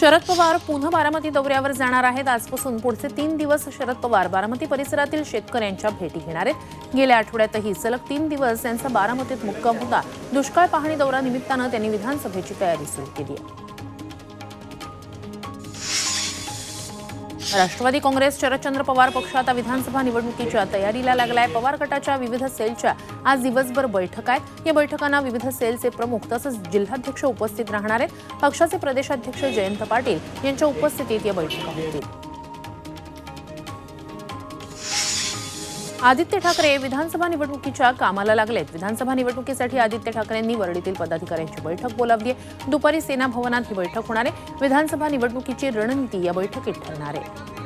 शरद पवार पुन्हा बारामती दौऱ्यावर जाणार आहेत. आजपासून पुढचे तीन दिवस शरद पवार बारामती परिसरातील शेतकऱ्यांच्या भेटी घेणार आहेत. गेल्या आठवड्यातही सलग तीन दिवस त्यांचा बारामतीत मुक्काम होता. दुष्काळ पाहणी दौरा निमित्तानं त्यांनी विधानसभेची तयारी सुरू केली आहे. राष्ट्रवादी काँग्रेस शरदचंद्र पवार पक्ष आता विधानसभा निवडणुकीच्या तयारीला लागलाय. पवार गटाच्या विविध सेलच्या आज दिवसभर बैठक आहेत. या बैठकांना विविध सेलचे प्रमुख तसंच जिल्हाध्यक्ष उपस्थित राहणार आहेत. पक्षाचे प्रदेशाध्यक्ष जयंत पाटील यांच्या उपस्थितीत या बैठका होतील. आदित्य ठाकरे विधानसभा निवडणुकीच्या कामाला लागलेत. विधानसभा निवडणुकीसाठी आदित्य ठाकरेंनी वरळीतील पदाधिकाऱ्यांची बैठक बोलावली आहे दुपारी सेना भवनात ही बैठक होणार आहे. विधानसभा निवडणुकीची रणनीती या बैठकीत ठरणार आहे.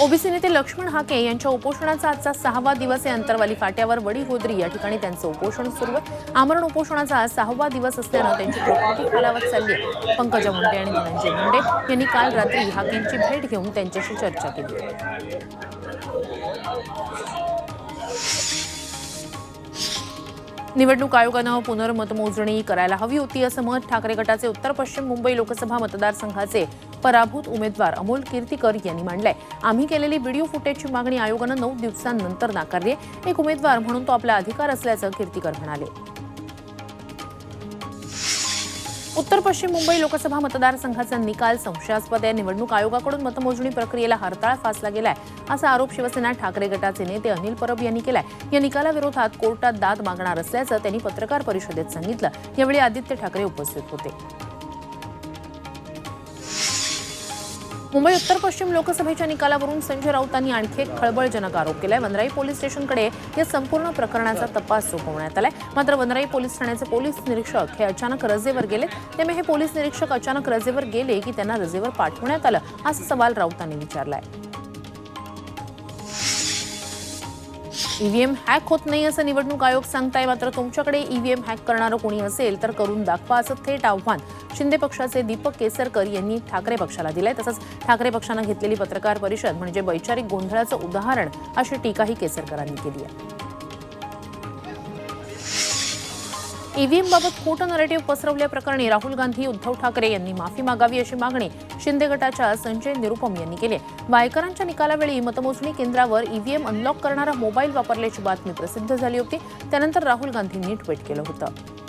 ओबीसी नेते लक्ष्मण हाके यांच्या उपोषणाचा आजचा सहावा दिवस आहे. अंतरवाली फाट्यावर वडी होद्री या ठिकाणी त्यांचं उपोषण सुरू आहे. आमरण उपोषणाचा आज सहावा दिवस असल्यानं त्यांची प्रकृती खालावत चालली आहे. पंकजा मुंडे आणि धनंजय मुंडे यांनी काल रात्री हाकेंची भेट घेऊन त्यांच्याशी चर्चा केली. निवडणूक आयोगानं पुनर्मतमोजणी करायला हवी होती असं मत ठाकरे गटाचे उत्तर पश्चिम मुंबई लोकसभा मतदारसंघाचे पराभूत उमेदवार अमोल कीर्तीकर यांनी मांडलंय. आम्ही केलेली व्हिडिओ फुटेजची मागणी आयोगानं नऊ दिवसांनंतर नाकारली एक उमेदवार म्हणून तो आपला अधिकार असल्याचं कीर्तीकर म्हणाले. उत्तर पश्चिम मुंबई लोकसभा मतदारसंघाचा निकाल संशयास्पद आहे. निवडणूक आयोगाकडून मतमोजणी प्रक्रियेला हरताळ फासला गेलाय असा आरोप शिवसेना ठाकरे गटाचे नेते अनिल परब यांनी केलाय. या निकालाविरोधात कोर्टात दाद मागणार असल्याचं त्यांनी पत्रकार परिषदेत सांगितलं. यावेळी आदित्य ठाकरे उपस्थित होते. मुंबई उत्तर पश्चिम लोकसभेच्या निकालावरून संजय राऊतांनी आणखी एक खळबळजनक आरोप केलाय. वनराई पोलीस स्टेशनकडे या संपूर्ण प्रकरणाचा तपास सोपवण्यात आलाय. मात्र वनराई पोलीस ठाण्याचे पोलीस निरीक्षक हे अचानक रजेवर गेले. त्यामुळे हे पोलीस निरीक्षक अचानक रजेवर गेले की त्यांना रजेवर पाठवण्यात आलं असा सवाल राऊतांनी विचारलाय. ईव्हीएम हॅक होत नाही असं निवडणूक आयोग सांगताय मात्र तुमच्याकडे ईव्हीएम हॅक करणारं कोणी असेल तर करून दाखवा असं थेट आव्हान शिंदे पक्षाचे दीपक केसरकर यांनी ठाकरे पक्षाला दिलाय. तसंच ठाकरे पक्षानं घेतलेली पत्रकार परिषद म्हणजे वैचारिक गोंधळाचं उदाहरण अशी टीकाही केसरकरांनी केली आहे. ईव्हीएमबाबत खोटं नरेटिव्ह पसरवल्याप्रकरणी राहुल गांधी उद्धव ठाकरे यांनी माफी मागावी अशी मागणी शिंदे गटाच्या संजय निरुपम यांनी केली वायकरांच्या निकालावेळी मतमोजणी केंद्रावर ईव्हीएम अनलॉक करणारा मोबाईल वापरल्याची बातमी प्रसिद्ध झाली होती. त्यानंतर राहुल गांधींनी ट्विट केलं होतं.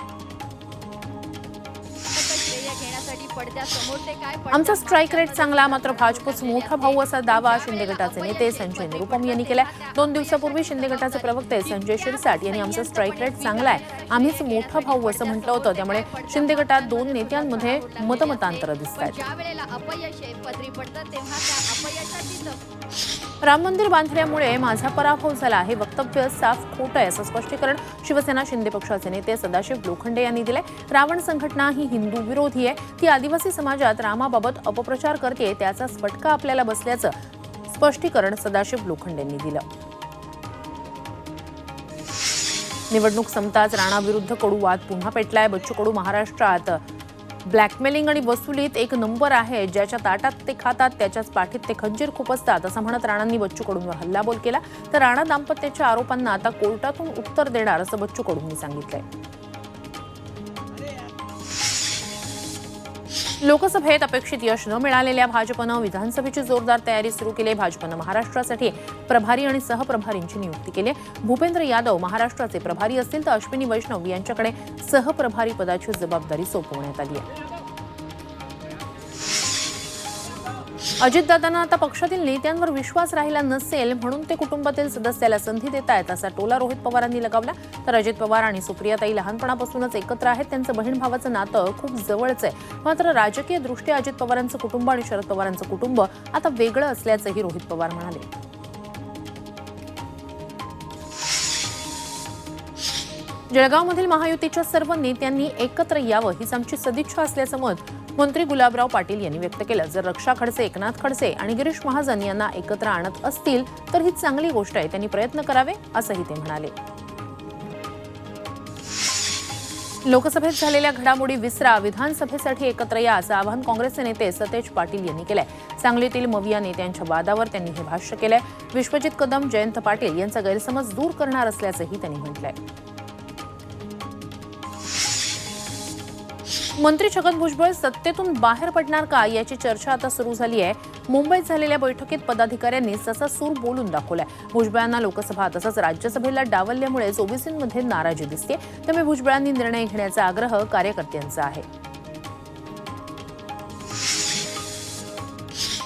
आमचा स्ट्राईक रेट चांगला मात्र भाजपच मोठा भाऊ असा दावा शिंदे गटाचे नेते संजय निरुपम यांनी केलाय. दोन दिवसापूर्वी शिंदे गटाचे प्रवक्ते संजय शिरसाट यांनी आमचा स्ट्राईक रेट चांगला आहे. आम्हीच मोठा भाऊ असं म्हटलं होतं. त्यामुळे शिंदे गटात दोन नेत्यांमध्ये मतमतांतर दिसत आहेत हे राम मंदिर बांधल्यामुळे माझा पराभव झाला हे वक्तव्य साफ खोटं आहे असं स्पष्टीकरण शिवसेना शिंदे पक्षाचे नेते सदाशिव लोखंडे यांनी दिलंय. रावण संघटना ही हिंदू विरोधी आहे. ती आदिवासी समाजात रामाबाबत अपप्रचार करते त्याचा फटका आपल्याला बसल्याचं स्पष्टीकरण सदाशिव लोखंडेंनी दिलं. निवडणूक संपताच राणाविरुद्ध कडू वाद पुन्हा पेटलाय. बच्चू कडू महाराष्ट्रात ब्लॅकमेलिंग आणि वसुलीत एक नंबर आहे. ज्याच्या ताटात ते खातात त्याच्याच पाठीत ते खंजीर खुपसतात असं म्हणत राणांनी बच्चू कडूंवर हल्लाबोल केला. तर राणा दाम्पत्याच्या आरोपांना आता कोर्टातून उत्तर देणार असं बच्चू कडूंनी सांगितलंय. लोकसभेत अपेक्षित यश न मिळालेल्या भाजपनं विधानसभेची जोरदार तयारी सुरू केली. भाजपनं महाराष्ट्रासाठी प्रभारी आणि सहप्रभारींची नियुक्ती केली भूपेंद्र यादव महाराष्ट्राचे प्रभारी असतील तर अश्विनी वैष्णव यांच्याकडे सहप्रभारी पदाची जबाबदारी सोपवण्यात आली आहे. अजितदादांना आता पक्षातील नेत्यांवर विश्वास राहिला नसेल म्हणून ते कुटुंबातील सदस्याला संधी देत आहेत असा टोला रोहित पवारांनी लगावला. तर अजित पवार आणि सुप्रियाताई लहानपणापासूनच एकत्र आहेत. त्यांचं बहीण भावाचं नातं खूप जवळचं आहे. मात्र राजकीय दृष्ट्या अजित पवारांचं कुटुंब आणि शरद पवारांचं कुटुंब आता वेगळं असल्याचंही रोहित पवार म्हणाले. जळगावमधील महायुतीच्या सर्व नेत्यांनी एकत्र यावं हीच आमची सदिच्छा असल्याचं मत मंत्री गुलाबराव पाटील यांनी व्यक्त केलं जर रक्षा खडसे एकनाथ खडसे आणि गिरीश महाजन यांना एकत्र आणत असतील तर ही चांगली गोष्ट आहे. त्यांनी प्रयत्न करावे असंही ते म्हणाले. लोकसभेत झालेल्या घडामोडी विसरा विधानसभेसाठी एकत्र या असं आवाहन काँग्रेसचे नेते सतेज पाटील यांनी केलंय. सांगलीतील मविया नेत्यांच्या वादावर त्यांनी हे भाष्य केलंय. विश्वजित कदम जयंत पाटील यांचा गैरसमज दूर करणार असल्याचंही त्यांनी म्हटलंय. मंत्री छगन भुजबळ सत्तेतून बाहेर पडणार का याची चर्चा आता सुरू झाली आहे. मुंबईत झालेल्या बैठकीत पदाधिकाऱ्यांनी ससा सूर बोलून दाखवलाय. भुजबळांना लोकसभा तसंच राज्यसभेला डावलल्यामुळेच ओबीसींमध्ये नाराजी दिसते. त्यामुळे भुजबळांनी निर्णय घेण्याचा आग्रह कार्यकर्त्यांचा आहे.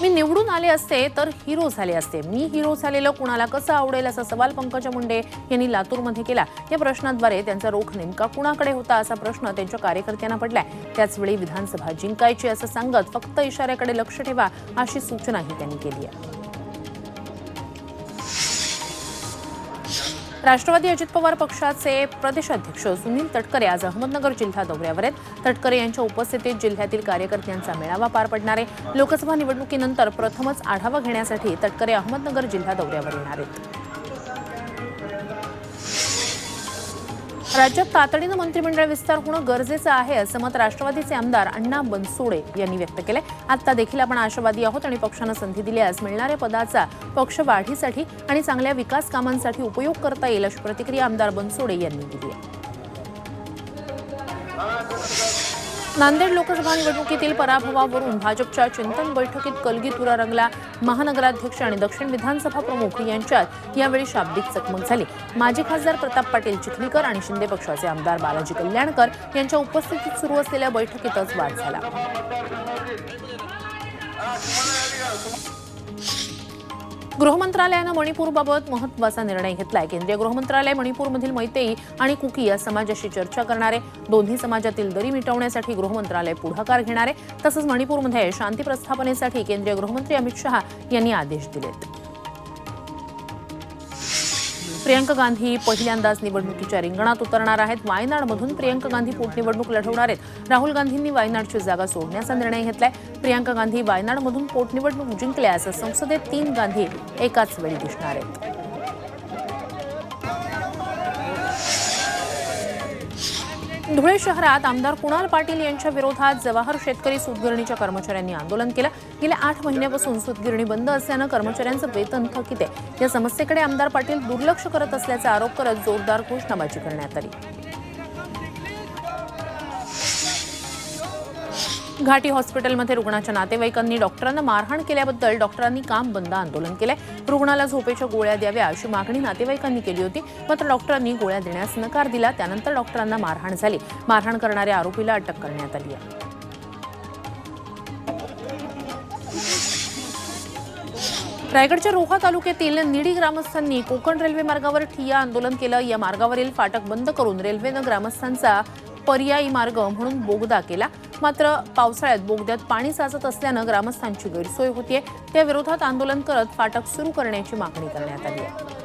मी निवडून आले असते तर हिरो झाले असते. मी हिरो झालेलं कुणाला कसं आवडेल असा सवाल पंकजा मुंडे यांनी लातूरमध्ये केला. या प्रश्नाद्वारे त्यांचा रोख नेमका कुणाकडे होता असा प्रश्न त्यांच्या कार्यकर्त्यांना पडलाय. त्याचवेळी विधानसभा जिंकायची असं सांगत फक्त इशाऱ्याकडे लक्ष ठेवा अशी सूचनाही त्यांनी केली आहे. राष्ट्रवादी अजित पवार पक्षाचे प्रदेशाध्यक्ष सुनील तटकरे आज अहमदनगर जिल्हा दौऱ्यावर आहेत. तटकरे यांच्या उपस्थितीत जिल्ह्यातील कार्यकर्त्यांचा मेळावा पार पडणार आहे. लोकसभा निवडणुकीनंतर प्रथमच आढावा घेण्यासाठी तटकरे अहमदनगर जिल्हा दौऱ्यावर येणार आहेत. राज्यात तातडीनं मंत्रिमंडळ विस्तार होणं गरजेचं आहे असं मत राष्ट्रवादीचे आमदार अण्णा बनसोडे यांनी व्यक्त केलंय. आता देखील आपण आशावादी आहोत आणि पक्षानं संधी दिल्यास मिळणाऱ्या पदाचा पक्ष वाढीसाठी आणि चांगल्या विकास कामांसाठी उपयोग करता येईल अशी प्रतिक्रिया आमदार बनसोडे यांनी दिली आहे. नांदेड लोकसभा निवडणुकीतील पराभवावरून भाजपच्या चिंतन बैठकीत कलगीतुरा रंगला. महानगराध्यक्ष आणि दक्षिण विधानसभा प्रमुख यांच्यात यावेळी शाब्दिक चकमक झाली. माजी खासदार प्रताप पाटील चिखलीकर आणि शिंदे पक्षाचे आमदार बालाजी कल्याणकर यांच्या उपस्थितीत सुरू असलेल्या बैठकीतच वाद झाला. गृहमंत्रालयानं मणिपूरबाबत महत्त्वाचा निर्णय घेतलाय. केंद्रीय गृहमंत्रालय मणिपूरमधील मैतेई आणि कुकी या समाजाशी चर्चा करणारे. दोन्ही समाजातील दरी मिटवण्यासाठी गृहमंत्रालय पुढाकार घेणारे. तसंच मणिपूरमध्ये शांती प्रस्थापनेसाठी केंद्रीय गृहमंत्री अमित शहा यांनी आदेश दिलेत. प्रियंका गांधी पहिल्यांदाच निवडणुकीच्या रिंगणात उतरणार आहेत. वायनाडमधून प्रियंका गांधी पोटनिवडणूक लढवणार आहेत. राहुल गांधींनी वायनाडची जागा सोडण्याचा निर्णय घेतलाय. प्रियंका गांधी वायनाडमधून पोटनिवडणूक जिंकल्यास संसदेत तीन गांधी एकाच वेळी दिसणार आहेत. धुळे शहरात आमदार कुणाल पाटील यांच्या विरोधात जवाहर शेतकरी सूतगिरणीच्या कर्मचाऱ्यांनी आंदोलन केलं. गेल्या आठ महिन्यापासून सूतगिरणी बंद असल्यानं कर्मचाऱ्यांचं वेतन थकीत आहे. या समस्येकडे आमदार पाटील दुर्लक्ष करत असल्याचा आरोप करत जोरदार घोषणाबाजी करण्यात आली. घाटी हॉस्पिटलमध्ये रुग्णाच्या नातेवाईकांनी डॉक्टरांना मारहाण केल्याबद्दल डॉक्टरांनी काम बंद आंदोलन केलंय. रुग्णाला झोपेच्या गोळ्या द्याव्या अशी मागणी नातेवाईकांनी केली होती. मात्र डॉक्टरांनी गोळ्या देण्यास नकार दिला. त्यानंतर डॉक्टरांना मारहाण झाली. मारहाण करणाऱ्या आरोपीला अटक करण्यात आली आहे. रायगडच्या रोहा तालुक्यातील निडी ग्रामस्थांनी कोकण रेल्वे मार्गावर ठिय्या आंदोलन केलं. या मार्गावरील फाटक बंद करून रेल्वेनं ग्रामस्थांचा पर्यायी मार्ग म्हणून बोगदा केला. मात्र पावसाळ्यात बोगद्यात पाणी साचत असल्यानं ग्रामस्थांची गैरसोय होतीये. त्याविरोधात आंदोलन करत फाटक सुरू करण्याची मागणी करण्यात आली आहे.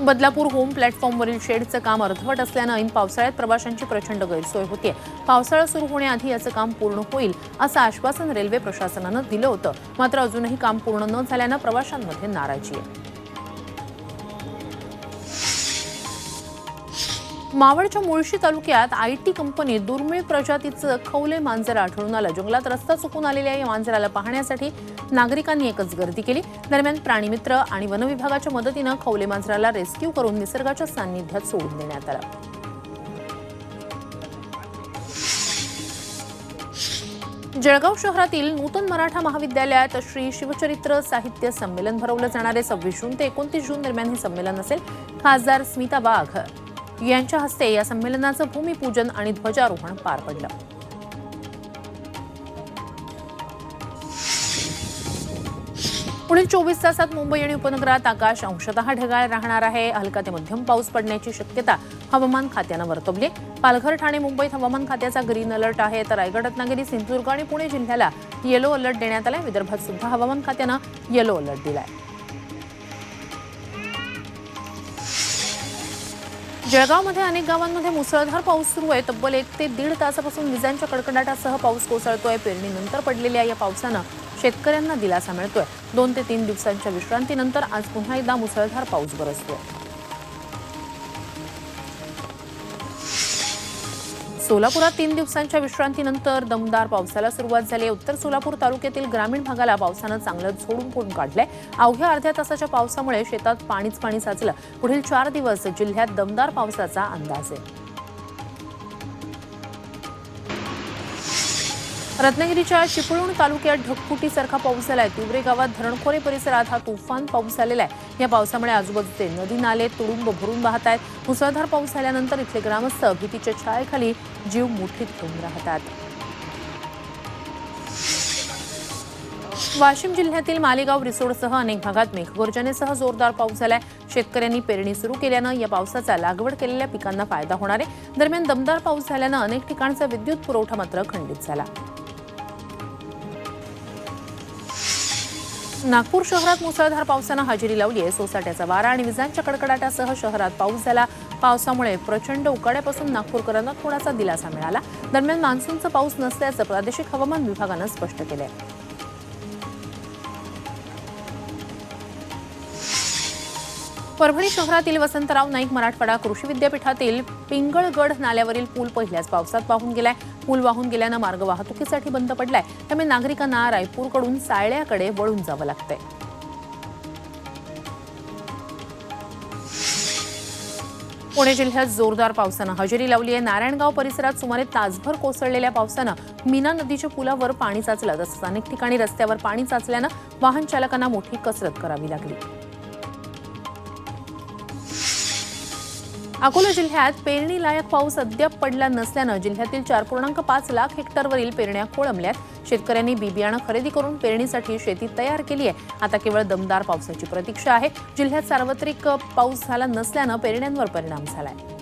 बदलापूर होम प्लॅटफॉर्मवरील शेडचं काम अर्धवट असल्यानं ऐन पावसाळ्यात प्रवाशांची प्रचंड गैरसोय होतीये. पावसाळा सुरू होण्याआधी याचं काम पूर्ण होईल असं आश्वासन रेल्वे प्रशासनानं दिलं होतं. मात्र अजूनही काम पूर्ण न झाल्यानं प्रवाशांमध्ये नाराजी आहे. मावळच्या मुळशी तालुक्यात आय टी कंपनीत दुर्मिळ प्रजातीचं खवले मांजर आढळून आलं. जंगलात रस्ता चुकून आलेल्या या मांजराला पाहण्यासाठी नागरिकांनी एकच गर्दी केली. दरम्यान प्राणीमित्र आणि वनविभागाच्या मदतीनं खवले मांजराला रेस्क्यू करून निसर्गाच्या सान्निध्यात सोडून देण्यात आलं. जळगाव शहरातील नूतन मराठा महाविद्यालयात श्री शिवचरित्र साहित्य संमेलन भरवलं जाणार आहे. सव्वीस जून ते एकोणतीस जून दरम्यान हे संमेलन असेल. खासदार स्मिता वाघ यांच्या हस्ते या संमेलनाचं भूमिपूजन आणि ध्वजारोहण पार पडलं. पुढील चोवीस तासात मुंबई आणि उपनगरात आकाश अंशतः ढगाळ राहणार आहे. हलका ते मध्यम पाऊस पडण्याची शक्यता हवामान खात्यानं वर्तवली पालघर ठाणे मुंबईत हवामान खात्याचा ग्रीन अलर्ट आहे. तर रायगड रत्नागिरी सिंधुदुर्ग आणि पुणे जिल्ह्याला येलो अलर्ट देण्यात आलाय. विदर्भात सुद्धा हवामान खात्यानं येलो अलर्ट दिलाय. जळगावमध्ये अनेक गावांमध्ये मुसळधार पाऊस सुरू आहे. तब्बल एक ते दीड तासापासून विजांच्या कडकडाटासह पाऊस कोसळतोय. पेरणीनंतर पडलेल्या या पावसानं शेतकऱ्यांना दिलासा मिळतोय. दोन ते तीन दिवसांच्या विश्रांतीनंतर आज पुन्हा एकदा मुसळधार पाऊस बरसतोय. सोलापुरात तीन दिवसांच्या विश्रांतीनंतर दमदार पावसाला सुरुवात झाली आहे. उत्तर सोलापूर तालुक्यातील ग्रामीण भागाला पावसानं चांगलं झोडून फोडून काढलंय? अवघ्या अर्ध्या तासाच्या पावसामुळे शेतात पाणीच पाणी साचलं. पुढील चार दिवस जिल्ह्यात दमदार पावसाचा अंदाज आहे. रत्नागिरीच्या चिपळूण तालुक्यात ढगफुटीसारखा पाऊस झालाय. तिवरे गावात धरणखोरे परिसरात हा तुफान पाऊस झालेला आहे. या पावसामुळे आजूबाजूचे नदी नाले तुडुंब भरून वाहत आहेत मुसळधार पाऊस झाल्यानंतर इथले ग्रामस्थ भीतीच्या छायेखाली जीव मुठीत घेऊन राहतात. वाशिम जिल्ह्यातील मालेगाव रिसोडसह अनेक भागात मेघगर्जनेसह जोरदार पाऊस झालाय. शेतकऱ्यांनी पेरणी सुरू केल्यानं या पावसाचा लागवड केलेल्या पिकांना फायदा होणार आहे. दरम्यान दमदार पाऊस झाल्यानं अनेक ठिकाणचा विद्युत पुरवठा मात्र खंडित झाला. नागपूर शहरात मुसळधार पावसानं हजेरी लावली आहे. सोसाट्याचा वारा आणि विजांच्या कडकडाटासह शहरात पाऊस झाला. पावसामुळे प्रचंड उकाड्यापासून नागपूरकरांना थोडासा दिलासा मिळाला. दरम्यान मान्सूनचा पाऊस नसल्याचं प्रादेशिक हवामान विभागानं स्पष्ट केलं आहे परभणी शहरातील वसंतराव नाईक मराठवाडा कृषी विद्यापीठातील पिंगळगड नाल्यावरील पूल पहिल्याच पावसात वाहून गेलाय. पूल वाहून गेल्यानं मार्ग वाहतुकीसाठी बंद पडलाय. त्यामुळे नागरिकांना रायपूरकडून सायळ्याकडे वळून जावं लागतंय. पुणे जिल्ह्यात जोरदार पावसानं हजेरी लावली आहे नारायणगाव परिसरात सुमारे तासभर कोसळलेल्या पावसानं मीना नदीच्या पुलावर पाणी साचलं. तसंच अनेक ठिकाणी रस्त्यावर पाणी साचल्यानं वाहन चालकांना मोठी कसरत करावी लागली. अकोला जिल्ह्यात पेरणी लायक पाऊस अद्याप पडला नसल्यानं जिल्ह्यातील चार पूर्णांक पाच लाख हेक्टरवरील पेरण्या खोळंबल्यात. शेतकऱ्यांनी बी बियाणं खरेदी करून पेरणीसाठी शेती तयार केली आहे. आता केवळ दमदार पावसाची प्रतीक्षा आहे. जिल्ह्यात सार्वत्रिक पाऊस झाला नसल्यानं पेरण्यांवर परिणाम झाला आहे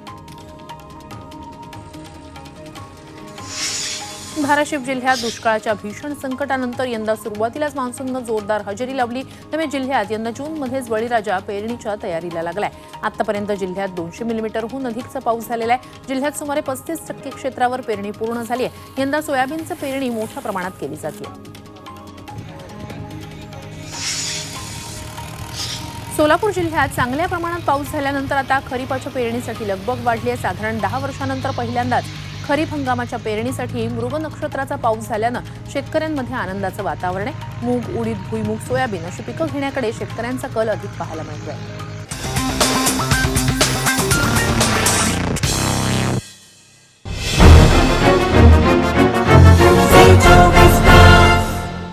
धाराशिव जिल्ह्यात दुष्काळाच्या भीषण संकटानंतर यंदा सुरुवातीलाच मान्सूननं जोरदार हजेरी लावली. त्यामुळे जिल्ह्यात यंदा जूनमध्येच बळीराजा पेरणीच्या तयारीला लागलाय. आतापर्यंत जिल्ह्यात दोनशे मिलीमीटरहून अधिकचा पाऊस झालेला आहे. जिल्ह्यात सुमारे पस्तीस टक्के क्षेत्रावर पेरणी पूर्ण झाली आहे. यंदा सोयाबीनचं पेरणी मोठ्या प्रमाणात केली जाते. सोलापूर जिल्ह्यात चांगल्या प्रमाणात पाऊस झाल्यानंतर आता खरीपाच्या पेरणीसाठी लगबग वाढली आहे. साधारण दहा वर्षानंतर पहिल्यांदाच खरीप हंगामाच्या पेरणीसाठी मृग नक्षत्राचा पाऊस झाल्यानं शेतकऱ्यांमध्ये आनंदाचं वातावरण आहे. मूग उडीद भुईमूग सोयाबीन अशी पिकं घेण्याकडे शेतकऱ्यांचा कल अधिक पाहायला मिळतोय.